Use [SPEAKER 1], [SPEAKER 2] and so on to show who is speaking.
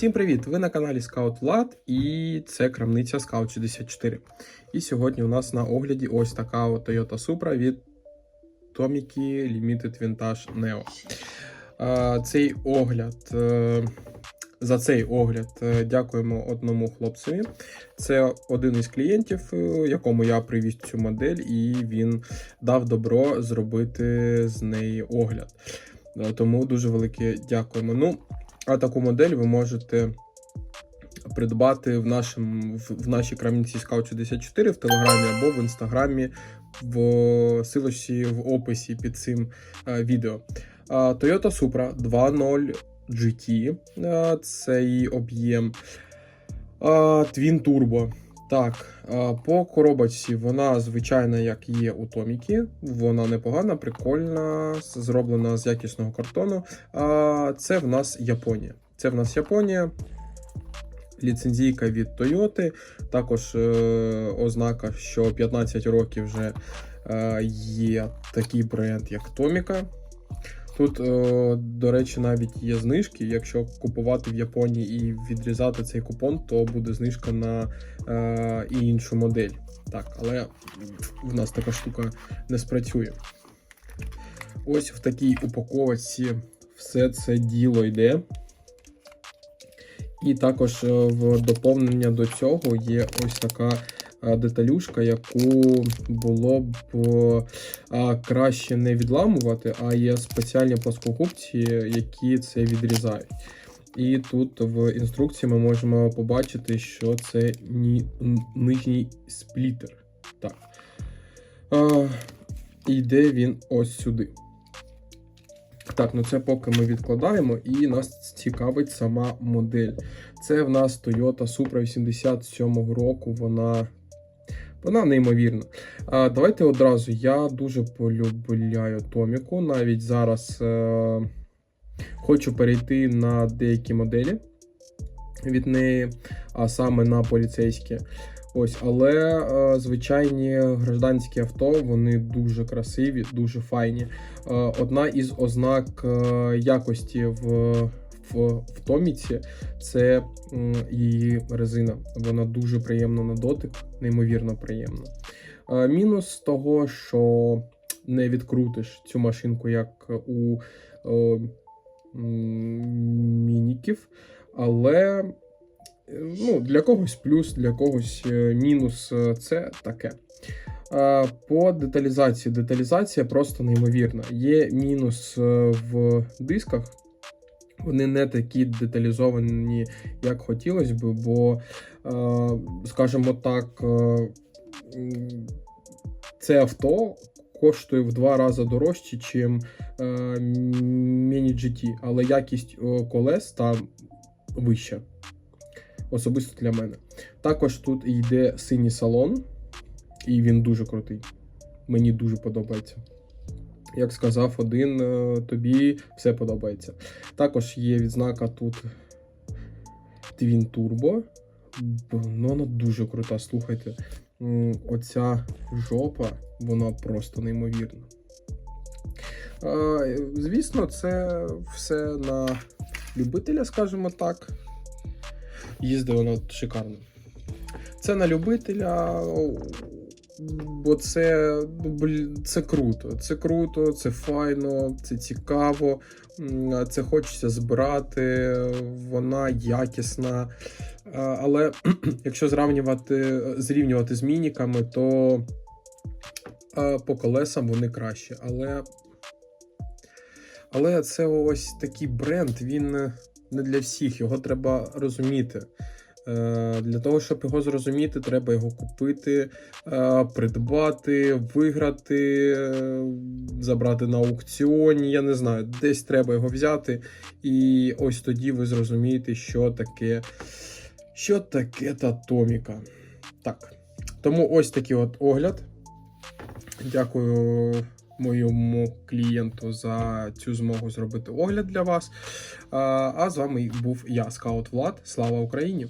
[SPEAKER 1] Всім привіт! Ви на каналі Scout Влад і це крамниця Scout 64. І сьогодні у нас на огляді ось така от Toyota Supra від Tomica Limited Vintage Neo. Цей огляд. е, За цей огляд е, дякуємо одному хлопцеві. Це один із клієнтів, е, якому я привіз цю модель, і він дав добро зробити з неї огляд. Тому дуже велике дякуємо. Ну, а таку модель ви можете придбати в, нашому, в, нашій крамниці Scout 64 в Телеграмі або в інстаграмі в силочці в описі під цим е, відео. Toyota Supra 2.0 GT. Це її об'єм. Twin Turbo. Так, по коробочці вона звичайна, як є у Томіки. Вона непогана, прикольна, зроблена з якісного картону. А, Це в нас Японія. Це в нас Японія. Ліцензійка від Toyota. Також е, ознака, що 15 років вже е, є такий бренд, як Томіка. Тут, е, до речі, навіть є знижки. Якщо купувати в Японії і відрізати цей купон, то буде знижка на е, і іншу модель. Так, але в нас така штука не спрацює. Ось в такій упаковці все це діло йде. І також е, в доповнення до цього є ось така деталюшка, яку було б краще не відламувати, а є спеціальні плоскогубці, які це відрізають. І тут в інструкції ми можемо побачити, що це ні, нижній сплітер. Так. А, йде він ось сюди. Так, ну це поки ми відкладаємо, і нас цікавить сама модель. Це в нас Toyota Supra 87 року. Вона, вона неймовірна. А, давайте одразу. Я дуже полюбляю Томіку. Навіть зараз е, хочу перейти на деякі моделі від неї, а саме на поліцейські. Ось, але е, звичайні гражданські авто вони дуже красиві, дуже файні. Е, Одна із ознак е, якості в, в, Томіці це її резина. Вона дуже приємна на дотик, неймовірно приємна. Мінус того, що не відкрутиш цю машинку, як у мініків, але ну, для когось плюс, для когось е, мінус е, це таке. По деталізації. Деталізація просто неймовірна. Є мінус е, в дисках. Вони не такі деталізовані, як хотілося б, бо, е, скажімо так, е, це авто коштує в два рази дорожче, ніж Mini GT, але якість е, колес там вища. Особисто для мене. Також тут йде синій салон, і він дуже крутий. Мені дуже подобається. Як сказав один, е, тобі все подобається. Також є відзнака тут Twin Turbo. Ну, вона дуже крута. Слухайте, оця жопа, вона просто неймовірна. Звісно, це все на любителя, скажімо так. Їздить вона шикарно. Це на любителя, бо це, ну, це круто. Це круто, це файно, це цікаво. Це хочеться збирати, вона якісна. Але якщо зрівнювати, зрівнювати з мініками, то по колесам вони краще. Але, але це ось такий бренд, він не для всіх, його треба розуміти. Е, Для того, щоб його зрозуміти, треба його купити, е, придбати, виграти, е, забрати на аукціоні. Я не знаю, десь треба його взяти. І ось тоді ви зрозумієте, що таке, що таке та Томіка. Так. Тому ось такий от огляд. Дякую моєму клієнту за цю змогу зробити огляд для вас. А з вами був я, Скаут Влад. Слава Україні!